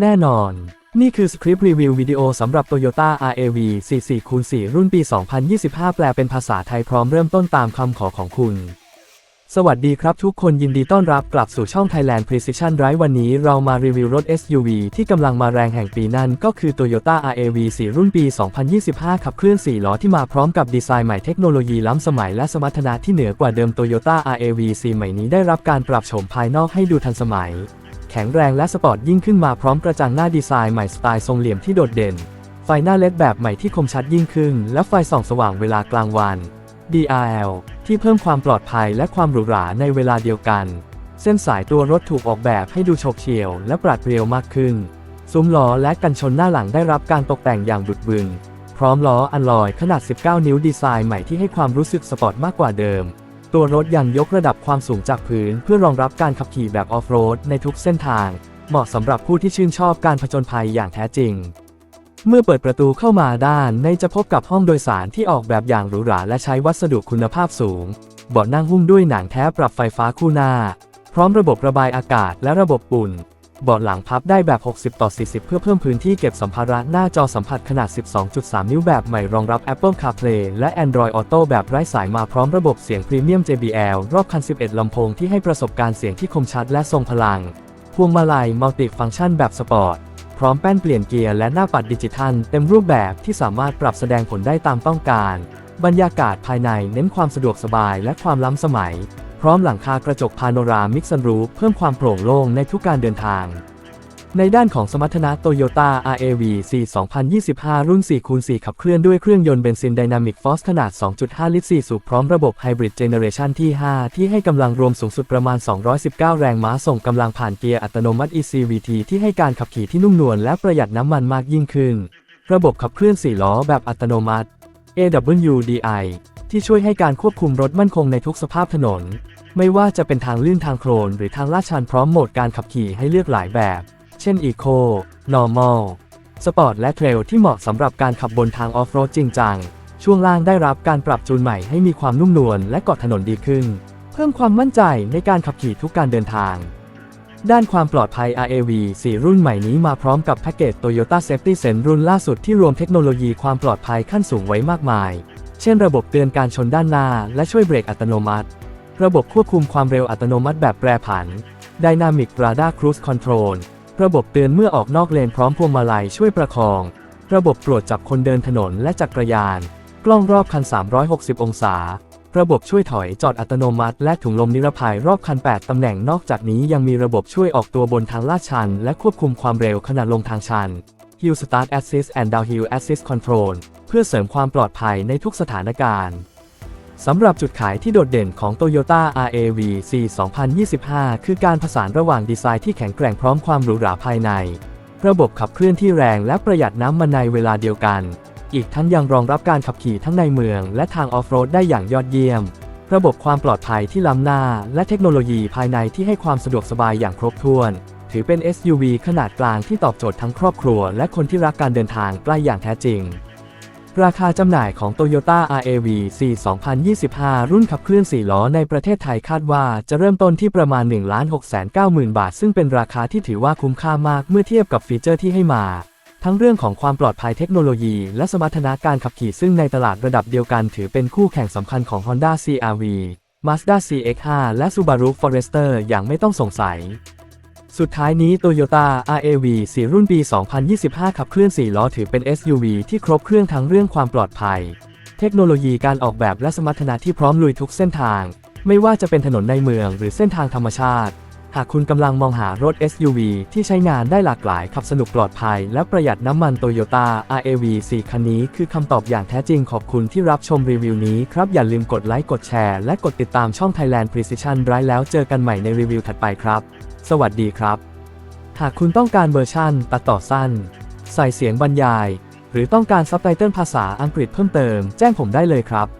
แน่นอน นี่คือสคริปต์รีวิววิดีโอสำหรับ Toyota RAV 44คูณ4รุ่นปี 2025 แปลเป็นภาษาไทยพร้อมเริ่มต้นตามคำขอของคุณ สวัสดีครับทุกคนยินดีต้อนรับกลับสู่ช่อง Thailand Precision Drive วันนี้เรามารีวิวรถ SUV ที่กำลังมาแรงแห่งปีนั่นก็คือ Toyota RAV 4 รุ่นปี 2025 ขับเคลื่อน 4 ล้อที่มาพร้อมกับดีไซน์ใหม่เทคโนโลยีล้ำสมัยและสมรรถนะที่เหนือกว่าเดิม Toyota RAV 4 ใหม่นี้ได้รับการปรับโฉมภายนอกให้ดูทันสมัย แข็งแรงและสปอร์ตยิ่งขึ้นมาพร้อมกระจังหน้าดีไซน์ใหม่สไตล์ทรงเหลี่ยมที่โดดเด่น ไฟหน้าเลดแบบใหม่ที่คมชัดยิ่งขึ้น และไฟส่องสว่างเวลากลางวัน DRL ที่เพิ่มความปลอดภัยและความหรูหราในเวลาเดียวกัน เส้นสายตัวรถถูกออกแบบให้ดูโฉบเฉี่ยวและปราดเปรียวมากขึ้น ซุ้มล้อและกันชนหน้าหลังได้รับการตกแต่งอย่างดุดบึง พร้อมล้ออัลลอยขนาด 19 นิ้วดีไซน์ใหม่ที่ให้ความรู้สึกสปอร์ตมากกว่าเดิม ตัวรถยังยกระดับความสูงจากพื้นเพื่อรองรับการขับขี่แบบออฟโรดในทุกเส้นทาง เหมาะสำหรับผู้ที่ชื่นชอบการผจญภัยอย่างแท้จริง เมื่อเปิดประตูเข้ามาด้านในจะพบกับห้องโดยสารที่ออกแบบอย่างหรูหราและใช้วัสดุคุณภาพสูง เบาะนั่งหุ้มด้วยหนังแท้ปรับไฟฟ้าคู่หน้า พร้อมระบบระบายอากาศและระบบปุ่น เบาะหลังพับได้แบบ 60 ต่อ 40 เพื่อเพิ่มพื้นที่เก็บสัมภาระหน้าจอสัมผัสขนาด 12.3 นิ้วแบบใหม่รองรับ Apple CarPlay และ Android Auto แบบไร้สายมาพร้อมระบบเสียงพรีเมียม JBL รอบคัน 11 ลำโพงที่ให้ประสบการณ์เสียงที่คมชัดและทรงพลัง พวงมาลัยมัลติฟังก์ชันแบบสปอร์ต พร้อมแป้นเปลี่ยนเกียร์และหน้าปัดดิจิทัลเต็มรูปแบบที่สามารถปรับแสดงผลได้ตามต้องการ บรรยากาศภายในเน้นความสะดวกสบายและความล้ำสมัย พร้อมหลังคากระจกพาโนรามิกซันรูเพิ่มความโปร่งโล่งในทุกการเดินทาง ในด้านของสมรรถนะ Toyota RAV 4 2025 รุ่น4คูณ4ขับเคลื่อนด้วยเครื่องยนต์เบนซิน Dynamic Force ขนาด 2.5 ลิตร 4 สูบพร้อมระบบ Hybrid Generation ที่ 5 ที่ให้กำลังรวมสูงสุดประมาณ 219 แรงม้าส่งกำลังผ่านเกียร์อัตโนมัติ ECVT ที่ให้การขับขี่ที่นุ่มนวลและประหยัดน้ำมันมากยิ่งขึ้น ระบบขับเคลื่อน 4 ล้อแบบอัตโนมัติ AWDI ที่ช่วยให้การควบคุมรถมั่นคงในทุกสภาพถนน ไม่ว่าจะเป็นทางลื่นทางโคลนหรือทางลาดชันพร้อมโหมดการขับขี่ให้เลือกหลายแบบ เช่น Eco Normal Sport และ Trail ที่เหมาะสำหรับการขับบนทางออฟโรดจริงจัง ช่วงล่างได้รับการปรับจูนใหม่ให้มีความนุ่มนวลและเกาะถนนดีขึ้น เพิ่มความมั่นใจในการขับขี่ทุกการเดินทาง ด้านความปลอดภัย RAV 4 รุ่นใหม่นี้มาพร้อมกับแพ็กเกจ Toyota Safety Sense รุ่นล่าสุดที่รวมเทคโนโลยีความปลอดภัยขั้นสูงไว้มากมาย เช่น ระบบเตือนการชนด้านหน้า และช่วยเบรกอัตโนมัติ ระบบควบคุมความเร็วอัตโนมัติแบบแปรผัน Dynamic Radar Cruise Control ระบบเตือนเมื่อออกนอกเลนพร้อมพวงมาลัยช่วยประคอง ระบบตรวจจับคนเดินถนนและจักรยาน กล้องรอบคัน 360 องศา ระบบช่วยถอยจอดอัตโนมัติ และถุงลมนิรภัยรอบคัน 8 ตำแหน่งนอกจากนี้ยังมีระบบช่วยออกตัวบนทางลาดชัน และควบคุมความเร็วขณะลงทางชัน Hill Start Assist and Downhill Assist Control เพื่อเสริมความปลอดภัยในทุกสถานการณ์ สำหรับจุดขายที่โดดเด่นของ Toyota RAV 4 2025 คือการผสานระหว่างดีไซน์ที่แข็งแกร่งพร้อมความหรูหราภายใน ระบบขับเคลื่อนที่แรงและประหยัดน้ำมันในเวลาเดียวกัน อีกทั้งยังรองรับการขับขี่ทั้งในเมือง และทางออฟโรดได้อย่างยอดเยี่ยม ระบบความปลอดภัยที่ล้ำหน้า และเทคโนโลยีภายในที่ให้ความสะดวกสบายอย่างครบถ้วน ถือเป็น SUV ขนาดกลางที่ตอบโจทย์ทั้งครอบครัว และคนที่รักการเดินทางใกล้อย่างแท้จริง ราคาจำหน่ายของ Toyota RAV 4 2025 รุ่นขับเคลื่อน 4 ล้อในประเทศไทยคาดว่าจะเริ่มต้นที่ประมาณ 1,690,000 บาท ซึ่งเป็นราคาที่ถือว่าคุ้มค่ามากเมื่อเทียบกับฟีเจอร์ที่ให้มา ทั้งเรื่องของความปลอดภัยเทคโนโลยี และสมรรถนะการขับขี่ซึ่งในตลาดระดับเดียวกันถือเป็นคู่แข่งสำคัญของ Honda CR-V Mazda CX-5 และ Subaru Forester อย่างไม่ต้องสงสัย สุดท้ายนี้ Toyota RAV 4 รุ่นปี 2025 ขับเคลื่อน 4 ล้อถือเป็น SUV ที่ครบเครื่องทั้งเรื่องความปลอดภัย เทคโนโลยีการออกแบบและสมรรถนะที่พร้อมลุยทุกเส้นทาง ไม่ว่าจะเป็นถนนในเมืองหรือเส้นทางธรรมชาติ หากคุณกำลังมองหารถ SUV ที่ใช้งานได้หลากหลายขับสนุกปลอดภัย และประหยัดน้ำมัน Toyota RAV 4 คันนี้คือคำตอบอย่างแท้จริงขอบคุณที่รับชมรีวิวนี้ครับ อย่าลืมกดไลค์กดแชร์และกดติดตามช่อง Thailand Precision Drive แล้วเจอกันใหม่ในรีวิวถัดไปครับ สวัสดีครับ หากคุณต้องการเวอร์ชั่นตัดต่อสั้น ใส่เสียงบรรยาย หรือต้องการซับไตเติลภาษาอังกฤษเพิ่มเติม แจ้งผมได้เลยครับ